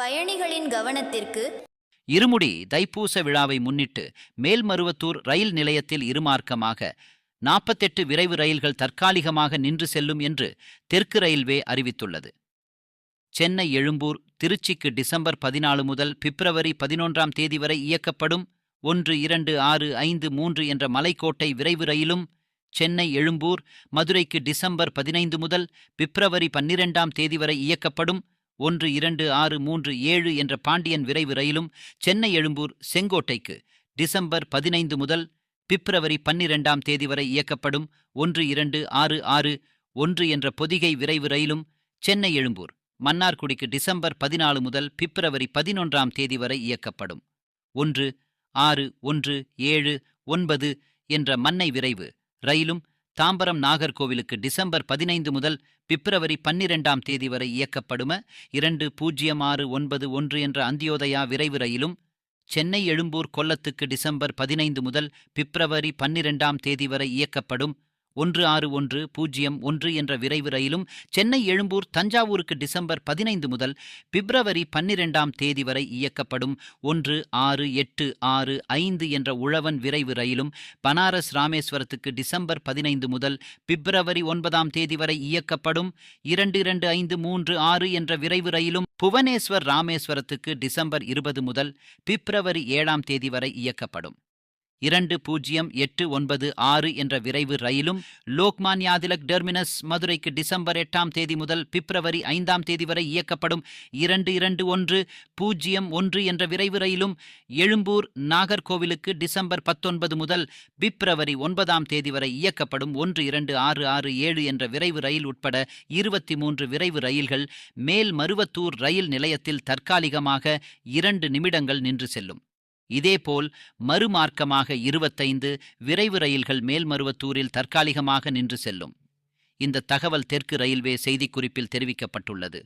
பயணிகளின் கவனத்திற்கு இருமுடி தைப்பூச விழாவை முன்னிட்டு மேல்மருவத்தூர் ரயில் நிலையத்தில் இருமார்க்கமாக நாற்பத்தெட்டு விரைவு ரயில்கள் தற்காலிகமாக நின்று செல்லும் என்று தெற்கு ரயில்வே அறிவித்துள்ளது. சென்னை எழும்பூர் திருச்சிக்கு டிசம்பர் பதினாலு முதல் பிப்ரவரி பதினொன்றாம் தேதி வரை இயக்கப்படும் ஒன்று இரண்டு ஆறு ஐந்து மூன்று என்ற மலைக்கோட்டை விரைவு ரயிலும் சென்னை எழும்பூர் மதுரைக்கு டிசம்பர் பதினைந்து முதல் பிப்ரவரி பன்னிரெண்டாம் தேதி வரை இயக்கப்படும் ஒன்று இரண்டு ஆறு மூன்று ஏழு என்ற பாண்டியன் விரைவு ரயிலும் சென்னை எழும்பூர் செங்கோட்டைக்கு டிசம்பர் பதினைந்து முதல் பிப்ரவரி பன்னிரெண்டாம் தேதி வரை இயக்கப்படும் ஒன்று இரண்டு ஆறு ஆறு ஒன்று என்ற பொதிகை விரைவு ரயிலும் சென்னை எழும்பூர் மன்னார்குடிக்கு டிசம்பர் பதினாலு முதல் பிப்ரவரி பதினொன்றாம் தேதி வரை இயக்கப்படும். ஒன்று ஆறு ஒன்று ஏழு ஒன்பது என்ற மன்னை விரைவு ரயிலும் தாம்பரம் நாகர்கோவிலுக்கு டிசம்பர் பதினைந்து முதல் பிப்ரவரி பன்னிரெண்டாம் தேதி வரை இயக்கப்படும இரண்டு பூஜ்ஜியம் ஆறு ஒன்பது ஒன்று என்ற அந்தியோதயா விரைவு ரயிலும் சென்னை எழும்பூர் கொல்லத்துக்கு டிசம்பர் பதினைந்து முதல் பிப்ரவரி பன்னிரெண்டாம் தேதி வரை இயக்கப்படும் ஒன்று ஆறு ஒன்று பூஜ்ஜியம் ஒன்று என்ற விரைவு ரயிலும் சென்னை எழும்பூர் தஞ்சாவூருக்கு டிசம்பர் பதினைந்து முதல் பிப்ரவரி பன்னிரெண்டாம் தேதி வரை இயக்கப்படும் ஒன்று ஆறு எட்டு ஆறு ஐந்து என்ற உழவன் விரைவு ரயிலும் பனாரஸ் ராமேஸ்வரத்துக்கு டிசம்பர் பதினைந்து முதல் பிப்ரவரி ஒன்பதாம் தேதி வரை இயக்கப்படும் இரண்டு இரண்டு ஐந்து மூன்று ஆறு என்ற விரைவு ரயிலும் புவனேஸ்வர் ராமேஸ்வரத்துக்கு டிசம்பர் இருபது முதல் பிப்ரவரி ஏழாம் தேதி வரை இயக்கப்படும். இரண்டு பூஜ்ஜியம் எட்டு ஒன்பது ஆறு என்ற விரைவு ரயிலும் லோக்மான்யா திலக் டெர்மினஸ் மதுரைக்கு டிசம்பர் எட்டாம் தேதி முதல் பிப்ரவரி ஐந்தாம் தேதி வரை இயக்கப்படும் இரண்டு இரண்டு ஒன்று பூஜ்ஜியம் ஒன்று என்ற விரைவு ரயிலும் எழும்பூர் நாகர்கோவிலுக்கு டிசம்பர் பத்தொன்பது முதல் பிப்ரவரி ஒன்பதாம் தேதி வரை இயக்கப்படும் ஒன்று இரண்டு ஆறு ஆறு ஏழு என்ற விரைவு ரயில் உட்பட இருபத்தி மூன்று விரைவு ரயில்கள் மேல் மருவத்தூர் ரயில் நிலையத்தில் தற்காலிகமாக இரண்டு நிமிடங்கள் நின்று செல்லும். இதேபோல் மறுமார்க்கமாக இருபத்தைந்து விரைவு ரயில்கள் மேல்மருவத்தூரில் தற்காலிகமாக நின்று செல்லும். இந்த தகவல் தெற்கு ரயில்வே செய்திக்குறிப்பில் தெரிவிக்கப்பட்டுள்ளது.